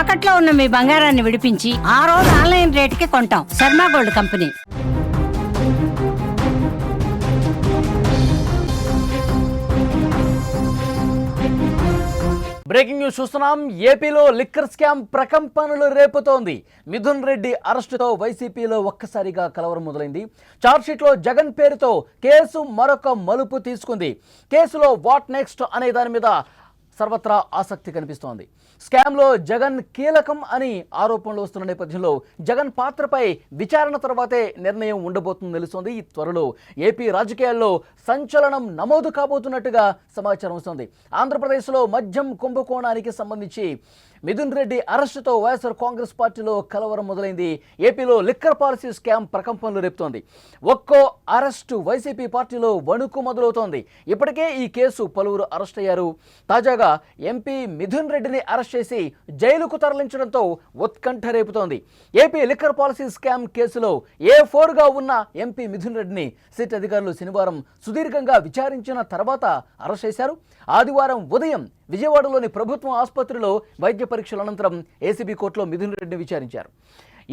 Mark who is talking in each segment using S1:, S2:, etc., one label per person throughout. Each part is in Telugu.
S1: తాకట్లో ఉన్న మీ బంగారాన్ని విడిపించి ఆ రోజు ఆన్లైన్ రేటుకి కొంటాం. Sharma gold company.
S2: Breaking news చూస్తున్నాం. ఏపీలో లిక్కర్ స్కామ్ ప్రకంపనలు రేపుతోంది. మిథున్ రెడ్డి అరెస్టుతో వైసీపీలో ఒక్కసారిగా కలవరం మొదలైంది. చార్జ్షీట్లో జగన్ పేరుతో కేసు మరొక మలుపు తీసుకుంది. కేసులో వాట్ నెక్స్ట్ అనే దాని మీద సర్వత్రా ఆసక్తి కనిపిస్తోంది. స్కామ్లో జగన్ కీలకం అని ఆరోపణలు వస్తున్న నేపథ్యంలో జగన్ పాత్రపై విచారణ తర్వాతే నిర్ణయం ఉండబోతుందని తెలుస్తోంది. ఈ త్వరలో ఏపీ రాజకీయాల్లో సంచలనం నమోదు కాబోతున్నట్టుగా సమాచారం వస్తుంది. ఆంధ్రప్రదేశ్లో మద్యం కుంభకోణానికి సంబంధించి మిథున్ రెడ్డి అరెస్టుతో వైఎస్ఆర్ కాంగ్రెస్ పార్టీలో కలవరం మొదలైంది. ఏపీలో లిక్కర్ పాలసీ స్కామ్ ప్రకంపనలు రేపుతోంది. ఒక్కో అరెస్టు వైసీపీ పార్టీలో వణుకు మొదలవుతోంది. ఇప్పటికే ఈ కేసు పలువురు అరెస్ట్ అయ్యారు. తాజాగా ఎంపీ మిథున్ రెడ్డిని అరెస్ట్ చేసి జైలుకు తరలించడంతో ఉత్కంఠ రేపుతోంది. ఏపీ లిక్కర్ పాలసీ స్కామ్ కేసులో ఏ ఫోర్గా ఉన్న ఎంపీ మిథున్ రెడ్డిని సిట్ అధికారులు శనివారం సుదీర్ఘంగా విచారించిన తర్వాత అరెస్ట్ చేశారు. ఆదివారం ఉదయం విజయవాడలోని ప్రభుత్వ ఆసుపత్రిలో వైద్య పరీక్షల అనంతరం ఏసీబీ కోర్టులో మిథున్ రెడ్డిని విచారించారు.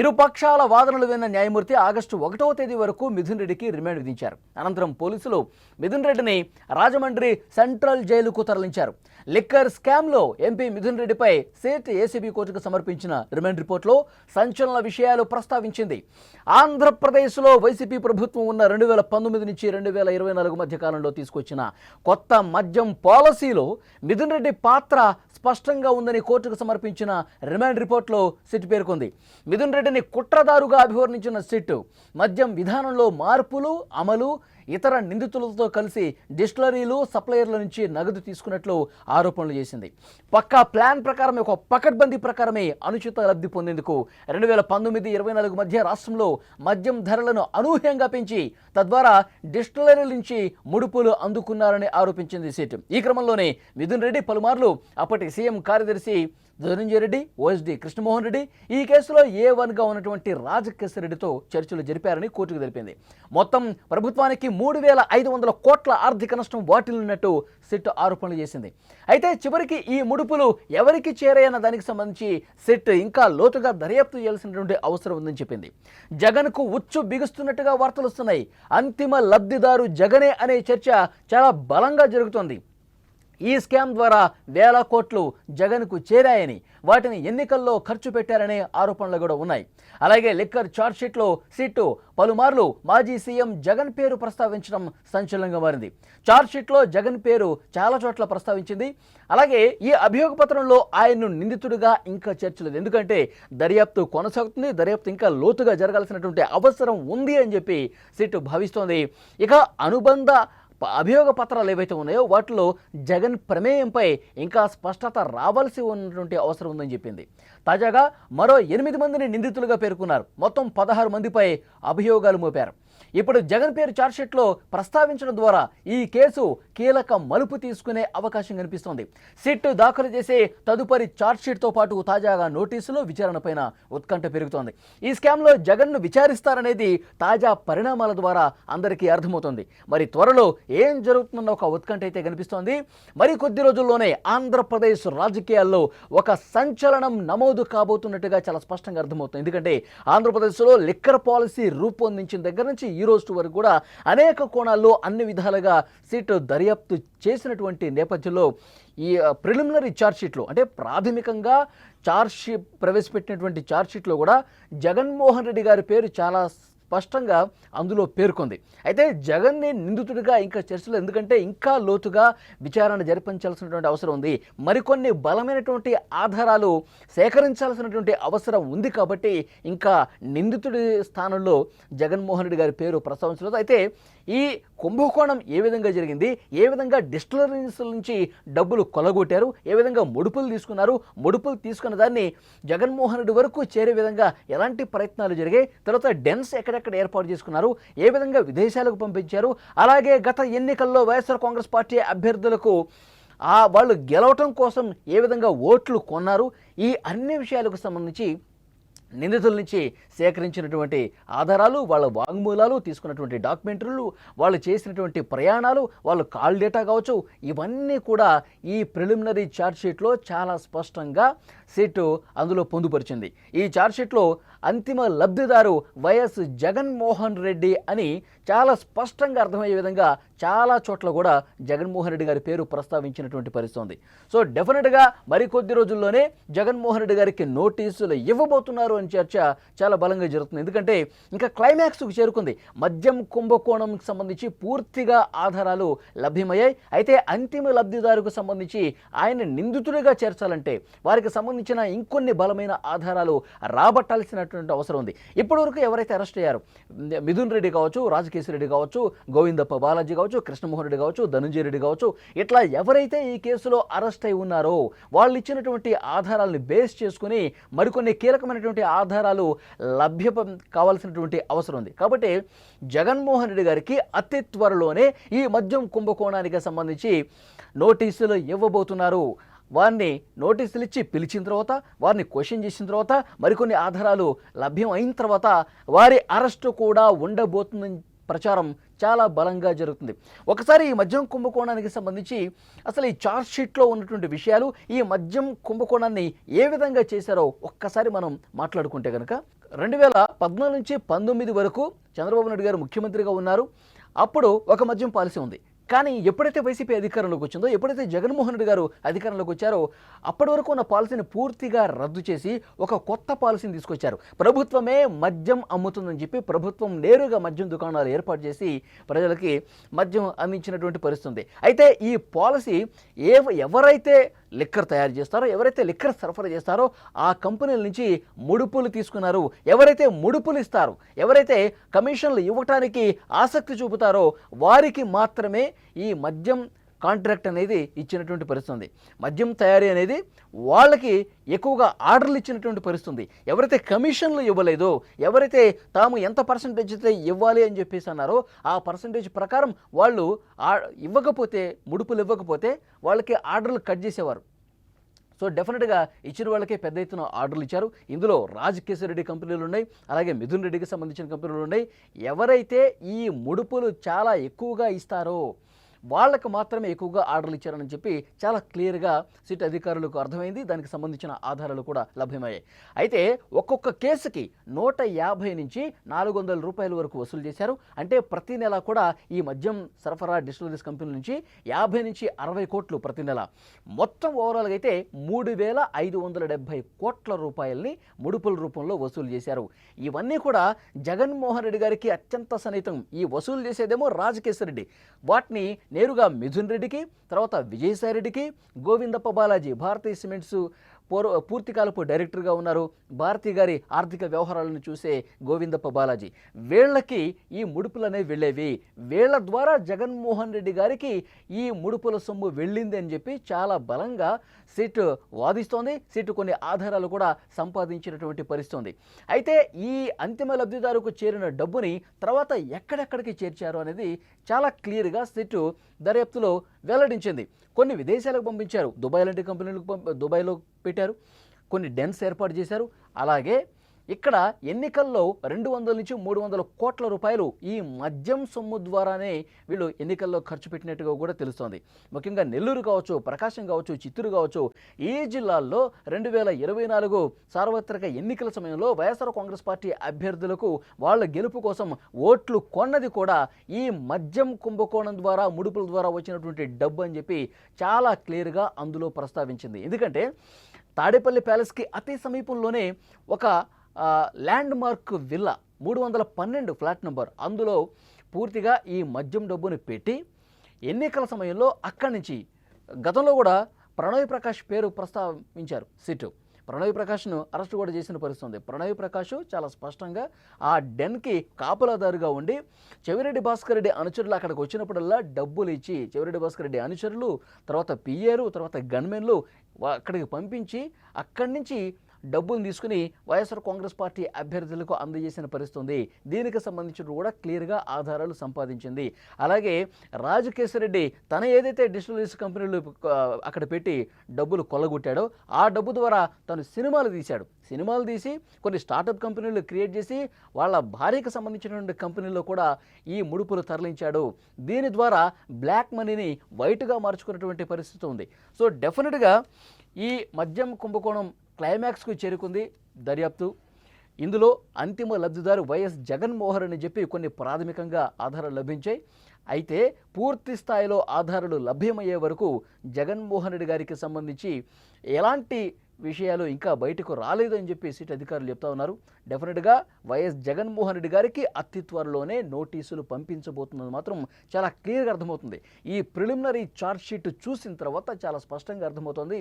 S2: ఇరుపక్షాల వాదనలు విన్న న్యాయమూర్తి ఆగస్టు ఒకటవ తేదీ వరకు మిథున్ రెడ్డికి రిమాండ్ విధించారు. అనంతరం పోలీసులు మిథున్ రెడ్డిని రాజమండ్రి సెంట్రల్ జైలుకు తరలించారు. లిక్కర్ స్కామ్లో ఎంపీ మిథున్ రెడ్డిపై సేట్ ఏసీబీ కోర్టుకు సమర్పించిన రిమాండ్ రిపోర్ట్లో సంచలన విషయాలు ప్రస్తావించింది. ఆంధ్రప్రదేశ్లో వైసీపీ ప్రభుత్వం ఉన్న రెండు వేల పంతొమ్మిది నుంచి రెండు వేల ఇరవై నాలుగు మధ్య కాలంలో తీసుకొచ్చిన కొత్త మద్యం పాలసీలో మిథున్ రెడ్డి పాత్ర స్పష్టంగా ఉందని కోర్టుకు సమర్పించిన రిమాండ్ రిపోర్ట్లో సిట్ పేర్కొంది. మిథున్ రెడ్డిని కుట్రదారుగా అభివర్ణించిన సిట్ మద్యం విధానంలో మార్పులు అమలు ఇతర నిందితులతో కలిసి డిస్టిలరీలు సప్లయర్ల నుంచి నగదు తీసుకున్నట్లు ఆరోపణలు చేసింది. పక్కా ప్లాన్ ప్రకారం ఒక పకడ్బందీ ప్రకారమే అనుచిత లబ్ధి పొందేందుకు రెండు వేల పంతొమ్మిది ఇరవై నాలుగు మధ్య రాష్ట్రంలో మద్యం ధరలను అనూహ్యంగా పెంచి తద్వారా డిస్టిలరీల నుంచి ముడుపులు అందుకున్నారని ఆరోపించింది సిట్. ఈ క్రమంలోనే మిథున్ రెడ్డి పలుమార్లు అప్పటి సీఎం కార్యదర్శి ధనంజయ రెడ్డి ఓఎస్డి కృష్ణమోహన్ రెడ్డి ఈ కేసులో ఏ వన్గా ఉన్నటువంటి రాజకేశ్వర రెడ్డితో చర్చలు జరిపారని కోర్టుకు తెలిపింది. మొత్తం ప్రభుత్వానికి మూడు వేల ఐదు వందల కోట్ల ఆర్థిక నష్టం వాటిల్లినట్టు సిట్ ఆరోపణలు చేసింది. అయితే చివరికి ఈ ముడుపులు ఎవరికి చేరాయన్న దానికి సంబంధించి సిట్ ఇంకా లోతుగా దర్యాప్తు చేయాల్సినటువంటి అవసరం ఉందని చెప్పింది. జగన్కు ఉచ్చు బిగుస్తున్నట్టుగా వార్తలు వస్తున్నాయి. అంతిమ లబ్ధిదారు జగనే అనే చర్చ చాలా బలంగా జరుగుతోంది. ఈ స్కామ్ ద్వారా వేల కోట్లు జగన్కు చేరాయని వాటిని ఎన్నికల్లో ఖర్చు పెట్టారనే ఆరోపణలు కూడా ఉన్నాయి. అలాగే లిక్కర్ చార్జ్షీట్లో సిట్టు పలుమార్లు మాజీ సీఎం జగన్ పేరు ప్రస్తావించడం సంచలనంగా మారింది. చార్జ్షీట్లో జగన్ పేరు చాలా చోట్ల ప్రస్తావించింది. అలాగే ఈ అభియోగ పత్రంలో ఆయన్ను నిందితుడిగా ఇంకా చేర్చలేదు. ఎందుకంటే దర్యాప్తు కొనసాగుతుంది దర్యాప్తు ఇంకా లోతుగా జరగాల్సినటువంటి అవసరం ఉంది అని చెప్పి సిట్టు భావిస్తోంది. ఇక అనుబంధ అభియోగ పత్రాలు ఏవైతే ఉన్నాయో వాటిలో జగన్ ప్రమేయంపై ఇంకా స్పష్టత రావాల్సి ఉన్నటువంటి అవసరం ఉందని చెప్పింది. తాజాగా మరో ఎనిమిది మందిని నిందితులుగా పేర్కొన్నారు. మొత్తం పదహారు మందిపై అభియోగాలు మోపారు. ఇప్పుడు జగన్ పేరు ఛార్జ్షీట్లో ప్రస్తావించడం ద్వారా ఈ కేసు కీలక మలుపు తీసుకునే అవకాశం కనిపిస్తోంది. సిట్ దాఖలు చేసే తదుపరి ఛార్జ్షీట్తో పాటు తాజాగా నోటీసులు విచారణపైన ఉత్కంఠ పెరుగుతోంది. ఈ స్కామ్లో జగన్ను విచారిస్తారనేది తాజా పరిణామాల ద్వారా అందరికీ అర్థమవుతోంది. మరి త్వరలో ఏం జరుగుతుందన్న ఒక ఉత్కంఠ అయితే కనిపిస్తోంది. మరి కొద్ది రోజుల్లోనే ఆంధ్రప్రదేశ్ రాజకీయాల్లో ఒక సంచలనం నమోదు కాబోతున్నట్టుగా చాలా స్పష్టంగా అర్థమవుతుంది. ఎందుకంటే ఆంధ్రప్రదేశ్లో లిక్కర్ పాలసీ రూపొందించిన దగ్గర నుంచి ఈ రోజు వరకు కూడా అనేక కోణాల్లో అన్ని విధాలుగా సీటు దర్యాప్తు చేసినటువంటి నేపథ్యంలో ఈ ప్రిలిమినరీ ఛార్జ్షీట్లో అంటే ప్రాథమికంగా ఛార్జ్షీట్ ప్రవేశపెట్టినటువంటి ఛార్జ్షీట్లో కూడా జగన్మోహన్ రెడ్డి గారి పేరు చాలా స్పష్టంగా అందులో పేర్కొంది. అయితే జగన్ని నిందితుడిగా ఇంకా చర్చలు ఎందుకంటే ఇంకా లోతుగా విచారణ జరిపించాల్సినటువంటి అవసరం ఉంది. మరికొన్ని బలమైనటువంటి ఆధారాలు సేకరించాల్సినటువంటి అవసరం ఉంది కాబట్టి ఇంకా నిందితుడి స్థానంలో జగన్మోహన్ రెడ్డి గారి పేరు ప్రస్తావించలేదు. అయితే ఈ కుంభకోణం ఏ విధంగా జరిగింది? ఏ విధంగా డిస్టిలరీస్ నుంచి డబ్బులు కొలగొట్టారు? ఏ విధంగా ముడుపులు తీసుకున్నారు? ముడుపులు తీసుకున్న దాన్ని జగన్మోహన్ రెడ్డి వరకు చేరే విధంగా ఎలాంటి ప్రయత్నాలు జరిగాయి? తర్వాత డెన్స్ ఎక్కడెక్కడ ఏర్పాటు చేసుకున్నారు? ఏ విధంగా విదేశాలకు పంపించారు? అలాగే గత ఎన్నికల్లో వైఎస్ఆర్ కాంగ్రెస్ పార్టీ అభ్యర్థులకు ఆ వాళ్ళు గెలవటం కోసం ఏ విధంగా ఓట్లు కొన్నారు? ఈ అన్ని విషయాలకు సంబంధించి నిందితుల నుంచి సేకరించినటువంటి ఆధారాలు వాళ్ళ వాంగ్మూలాలు తీసుకున్నటువంటి డాక్యుమెంటరీలు వాళ్ళు చేసినటువంటి ప్రయాణాలు వాళ్ళు కాల్ డేటా కావచ్చు ఇవన్నీ కూడా ఈ ప్రిలిమినరీ ఛార్జ్షీట్లో చాలా స్పష్టంగా సిట్ అందులో పొందుపరిచింది. ఈ ఛార్జ్షీట్లో అంతిమ లబ్ధిదారు వైఎస్ జగన్మోహన్ రెడ్డి అని చాలా స్పష్టంగా అర్థమయ్యే విధంగా చాలా చోట్ల కూడా జగన్మోహన్ రెడ్డి గారి పేరు ప్రస్తావించినటువంటి పరిస్థితి ఉంది. సో డెఫినెట్గా మరికొద్ది రోజుల్లోనే జగన్మోహన్ రెడ్డి గారికి నోటీసులు ఇవ్వబోతున్నారు అని చర్చ చాలా బలంగా జరుగుతుంది. ఎందుకంటే ఇంకా క్లైమాక్స్కు చేరుకుంది. మద్యం కుంభకోణంకి సంబంధించి పూర్తిగా ఆధారాలు లభ్యమయ్యాయి. అయితే అంతిమ లబ్ధిదారుకు సంబంధించి ఆయన నిందితుడిగా చేర్చాలంటే వారికి సంబంధించిన ఇంకొన్ని బలమైన ఆధారాలు రాబట్టాల్సినటువంటి అవసరం ఉంది. ఇప్పటివరకు ఎవరైతే అరెస్ట్ అయ్యారు మిథున్ రెడ్డి కావచ్చు రాజకేశ్వర రెడ్డి కావచ్చు గోవిందప్ప బాలాజీ కావచ్చు కృష్ణమోహన్ రెడ్డి కావచ్చు ధనంజయ రెడ్డి కావచ్చు ఇట్లా ఎవరైతే ఈ కేసులో అరెస్ట్ అయి ఉన్నారో వాళ్ళు ఇచ్చినటువంటి ఆధారాలను బేస్ చేసుకుని మరికొన్ని కీలకమైనటువంటి ఆధారాలు లభ్య కావాల్సినటువంటి అవసరం ఉంది. కాబట్టి జగన్మోహన్ రెడ్డి గారికి అతి త్వరలోనే ఈ మద్యం కుంభకోణానికి సంబంధించి నోటీసులు ఇవ్వబోతున్నారు. వారిని నోటీసులు ఇచ్చి పిలిచిన తర్వాత వారిని క్వశ్చన్ చేసిన తర్వాత మరికొన్ని ఆధారాలు లభ్యం అయిన తర్వాత వారి అరెస్టు కూడా ఉండబోతుందని ప్రచారం చాలా బలంగా జరుగుతుంది. ఒకసారి ఈ మద్యం కుంభకోణానికి సంబంధించి అసలు ఈ చార్జ్ షీట్లో ఉన్నటువంటి విషయాలు ఈ మద్యం కుంభకోణాన్ని ఏ విధంగా చేశారో ఒక్కసారి మనం మాట్లాడుకుంటే కనుక రెండు వేల పద్నాలుగు నుంచి పంతొమ్మిది వరకు చంద్రబాబు నాయుడు గారు ముఖ్యమంత్రిగా ఉన్నారు. అప్పుడు ఒక మద్యం పాలసీ ఉంది. కానీ ఎప్పుడైతే వైసీపీ అధికారంలోకి వచ్చిందో ఎప్పుడైతే జగన్మోహన్ రెడ్డి గారు అధికారంలోకి వచ్చారో అప్పటి వరకు ఉన్న పాలసీని పూర్తిగా రద్దు చేసి ఒక కొత్త పాలసీని తీసుకొచ్చారు. ప్రభుత్వమే మద్యం అమ్ముతుందని చెప్పి ప్రభుత్వం నేరుగా మద్యం దుకాణాలు ఏర్పాటు చేసి ప్రజలకి మద్యం అందించినటువంటి పరిస్థితి అయితే ఈ పాలసీ ఏ ఎవరైతే లిక్కర్ తయారు చేస్తారో ఎవరైతే లిక్కర్ సరఫరా చేస్తారో ఆ కంపెనీల నుంచి ముడుపులు తీసుకున్నారు. ఎవరైతే ముడుపులు ఇస్తారో ఎవరైతే కమిషన్లు ఇవ్వటానికి ఆసక్తి చూపుతారో వారికి మాత్రమే ఈ మద్యం కాంట్రాక్ట్ అనేది ఇచ్చినటువంటి పరిస్థితుంది. మద్యం తయారీ అనేది వాళ్ళకి ఎక్కువగా ఆర్డర్లు ఇచ్చినటువంటి పరిస్థితుంది. ఎవరైతే కమిషన్లు ఇవ్వలేదో ఎవరైతే తాము ఎంత పర్సంటేజ్ అయితే ఇవ్వాలి అని చెప్పేసి అన్నారో ఆ పర్సంటేజ్ ప్రకారం వాళ్ళు ఇవ్వకపోతే ముడుపులు ఇవ్వకపోతే వాళ్ళకి ఆర్డర్లు కట్ చేసేవారు. సో డెఫినెట్గా ఇచ్చిన వాళ్ళకే పెద్ద ఎత్తున ఆర్డర్లు ఇచ్చారు. ఇందులో రాజ్ రెడ్డి కంపెనీలు ఉన్నాయి. అలాగే మిథున్ రెడ్డికి సంబంధించిన కంపెనీలు ఉన్నాయి. ఎవరైతే ఈ ముడుపులు చాలా ఎక్కువగా ఇస్తారో వాళ్ళకు మాత్రమే ఎక్కువగా ఆర్డర్లు ఇచ్చారని చెప్పి చాలా క్లియర్గా సిట్ అధికారులకు అర్థమైంది. దానికి సంబంధించిన ఆధారాలు కూడా లభ్యమయ్యాయి. అయితే ఒక్కొక్క కేసుకి నూట యాభై నుంచి నాలుగు వందల రూపాయల వరకు వసూలు చేశారు. అంటే ప్రతి నెల కూడా ఈ మద్యం సరఫరా డిస్టిలరీస్ కంపెనీ నుంచి యాభై నుంచి అరవై కోట్లు ప్రతి నెల. మొత్తం ఓవరాల్గా అయితే మూడు వేల ఐదు వందల డెబ్బై కోట్ల రూపాయల్ని ముడుపుల రూపంలో వసూలు చేశారు. ఇవన్నీ కూడా జగన్మోహన్ రెడ్డి గారికి అత్యంత సన్నిహితం. ఈ వసూలు చేసేదేమో రాజకేశ్వర రెడ్డి. వాటిని నేరుగా మిథున్ రెడ్డికి తర్వాత విజయసాయి రెడ్డికి గోవిందప్ప బాలాజీ భారతీయ సిమెంట్స్ పూర్వ పూర్తికాలపు డైరెక్టర్గా ఉన్నారు భారతి గారి ఆర్థిక వ్యవహారాలను చూసే గోవిందప్ప బాలాజీ. వీళ్ళకి ఈ ముడుపులు అనేవి వెళ్ళేవి. వీళ్ళ ద్వారా జగన్మోహన్ రెడ్డి గారికి ఈ ముడుపుల సొమ్ము వెళ్ళింది అని చెప్పి చాలా బలంగా సిట్ వాదిస్తోంది. సిట్ కొన్ని ఆధారాలు కూడా సంపాదించినటువంటి పరిస్థితుంది. అయితే ఈ అంతిమ లబ్ధిదారుకు చేరిన డబ్బుని తర్వాత ఎక్కడెక్కడికి చేర్చారు అనేది చాలా క్లియర్గా సిట్ దర్యాప్తులో వెల్లడించింది. కొన్ని విదేశాలకు పంపించారు. దుబాయ్ లాంటి కంపెనీలకు దుబాయ్లో పెట్టారు. కొన్ని డెన్స్ ఏర్పాటు చేశారు. అలాగే ఇక్కడ ఎన్నికల్లో రెండు వందల నుంచి మూడు వందల కోట్ల రూపాయలు ఈ మద్యం సొమ్ము ద్వారానే వీళ్ళు ఎన్నికల్లో ఖర్చు పెట్టినట్టుగా కూడా తెలుస్తోంది. ముఖ్యంగా నెల్లూరు కావచ్చు ప్రకాశం కావచ్చు చిత్తూరు కావచ్చు ఈ జిల్లాల్లో రెండు వేల ఇరవై నాలుగు సార్వత్రిక ఎన్నికల సమయంలో వైఎస్ఆర్ కాంగ్రెస్ పార్టీ అభ్యర్థులకు వాళ్ళ గెలుపు కోసం ఓట్లు కొన్నది కూడా ఈ మద్యం కుంభకోణం ద్వారా ముడుపుల ద్వారా వచ్చినటువంటి డబ్బు అని చెప్పి చాలా క్లియర్గా అందులో ప్రస్తావించింది. ఎందుకంటే తాడేపల్లి ప్యాలెస్కి అతి సమీపంలోనే ఒక ల్యాండ్ మార్క్ విల్లా మూడు వందల పన్నెండు ఫ్లాట్ నెంబర్. అందులో పూర్తిగా ఈ మద్యం డబ్బుని పెట్టి ఎన్నికల సమయంలో అక్కడి నుంచి గతంలో కూడా ప్రణయ్ ప్రకాష్ పేరు ప్రస్తావించారు సిట్ ప్రణయ్ ప్రకాష్ను అరెస్ట్ కూడా చేసిన పరిస్థితి ఉంది ప్రణయ్ ప్రకాష్ చాలా స్పష్టంగా ఆ డెన్కి కాపలాదారుగా ఉండి చెవిరెడ్డి భాస్కర్ రెడ్డి అనుచరులు అక్కడికి వచ్చినప్పుడల్లా డబ్బులు ఇచ్చి చెవిరెడ్డి భాస్కర్ రెడ్డి అనుచరులు తర్వాత పిఏరు తర్వాత గన్మెన్లు అక్కడికి పంపించి అక్కడి నుంచి డబ్బులు తీసుకుని వైఎస్ఆర్ కాంగ్రెస్ పార్టీ అభ్యర్థులకు అందజేసిన పరిస్థితి ఉంది దీనికి సంబంధించిన కూడా క్లియర్గా ఆధారాలు సంపాదించింది. అలాగే రెడ్డి తన ఏదైతే డిజిటల్ కంపెనీలు అక్కడ పెట్టి డబ్బులు కొల్లగొట్టాడో ఆ డబ్బు ద్వారా తను సినిమాలు తీశాడు. సినిమాలు తీసి కొన్ని స్టార్టప్ కంపెనీలు క్రియేట్ చేసి వాళ్ళ భార్యకు సంబంధించినటువంటి కంపెనీల్లో కూడా ఈ ముడుపులు తరలించాడు. దీని ద్వారా బ్లాక్ మనీని వైట్గా మార్చుకున్నటువంటి పరిస్థితి ఉంది. సో డెఫినెట్గా ఈ మద్యం కుంభకోణం క్లైమాక్స్కు చేరుకుంది దర్యాప్తు. ఇందులో అంతిమ లబ్ధిదారు వైఎస్ జగన్మోహన్ అని చెప్పి కొన్ని ప్రాథమికంగా ఆధారాలు లభించాయి. అయితే పూర్తి స్థాయిలో ఆధారాలు లభ్యమయ్యే వరకు జగన్మోహన్ రెడ్డి గారికి సంబంధించి ఎలాంటి విషయాలు ఇంకా బయటకు రాలేదు అని చెప్పి సిట్ అధికారులు చెప్తా ఉన్నారు. డెఫినెట్గా వైఎస్ జగన్మోహన్ రెడ్డి గారికి అతి త్వరలోనే నోటీసులు పంపించబోతున్నది మాత్రం చాలా క్లియర్గా అర్థమవుతుంది. ఈ ప్రిలిమినరీ ఛార్జ్ షీట్ చూసిన తర్వాత చాలా స్పష్టంగా అర్థమవుతుంది.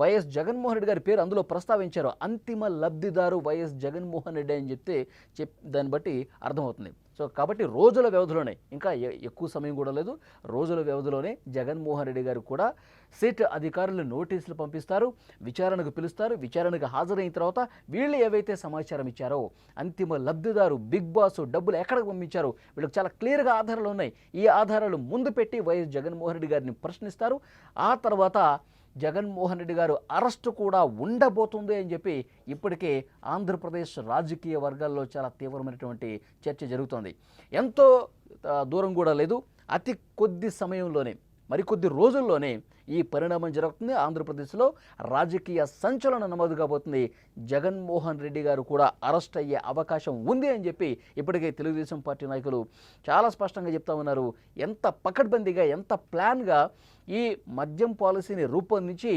S2: వైఎస్ జగన్మోహన్ రెడ్డి గారి పేరు అందులో ప్రస్తావించారు. అంతిమ లబ్ధిదారు వైఎస్ జగన్మోహన్ రెడ్డి అని చెప్తే చెప్ దాన్ని బట్టి అర్థమవుతుంది. సో కాబట్టి రోజుల వ్యవధిలోనే ఇంకా ఎ- ఎక్కువ సమయం కూడా లేదు. రోజుల వ్యవధిలోనే జగన్మోహన్ రెడ్డి గారు కూడా సిట్ అధికారులు నోటీసులు పంపిస్తారు విచారణకు పిలుస్తారు. విచారణకు హాజరైన తర్వాత వీళ్ళు ఏవైతే సమాచారం ఇచ్చారో అంతిమ లబ్ధిదారు బిగ్ బాస్ డబ్బులు ఎక్కడికి పంపించారో వీళ్ళకి చాలా క్లియర్గా ఆధారాలు ఉన్నాయి. ఈ ఆధారాలు ముందు పెట్టి వైఎస్ జగన్మోహన్ రెడ్డి గారిని ప్రశ్నిస్తారు. ఆ తర్వాత జగన్మోహన్ రెడ్డి గారు అరెస్టు కూడా ఉండబోతుంది అని చెప్పి ఇప్పటికే ఆంధ్రప్రదేశ్ రాజకీయ వర్గాల్లో చాలా తీవ్రమైనటువంటి చర్చ జరుగుతోంది. ఎంతో దూరం కూడా లేదు. అతి కొద్ది సమయంలోనే మరికొద్ది రోజుల్లోనే ఈ పరిణామం జరుగుతుంది. ఆంధ్రప్రదేశ్లో రాజకీయ సంచలనం నమోదు కాబోతుంది. జగన్మోహన్ రెడ్డి గారు కూడా అరెస్ట్ అయ్యే అవకాశం ఉంది అని చెప్పి ఇప్పటికే తెలుగుదేశం పార్టీ నాయకులు చాలా స్పష్టంగా చెప్తా ఉన్నారు. ఎంత పకడ్బందీగా ఎంత ప్లాన్గా ఈ మద్యం పాలసీని రూపొందించి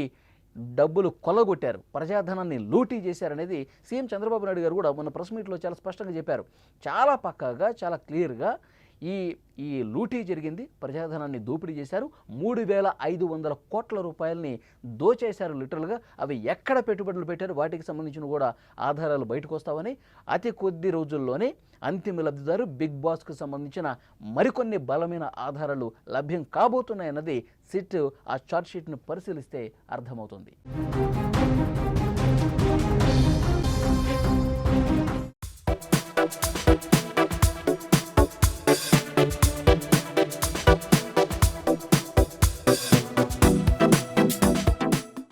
S2: డబ్బులు కొల్లగొట్టారు ప్రజాధనాన్ని లూటీ చేశారనేది సీఎం చంద్రబాబు నాయుడు గారు కూడా మొన్న ప్రెస్ మీట్లో చాలా స్పష్టంగా చెప్పారు. చాలా పక్కాగా చాలా క్లియర్గా ఈ ఈ లూటీ జరిగింది. ప్రజాధనాన్ని దోపిడీ చేశారు. మూడు వేల ఐదు వందల కోట్ల రూపాయలని దోచేశారు లిటరల్గా. అవి ఎక్కడ పెట్టుబడులు పెట్టారు? వాటికి సంబంధించిన కూడా ఆధారాలు బయటకు వస్తామని అతి కొద్ది రోజుల్లోనే అంతిమ లబ్ధిదారు బిగ్ బాస్కు సంబంధించిన మరికొన్ని బలమైన ఆధారాలు లభ్యం కాబోతున్నాయన్నది సిట్ ఆ చార్ట్ షీట్ను పరిశీలిస్తే అర్థమవుతుంది.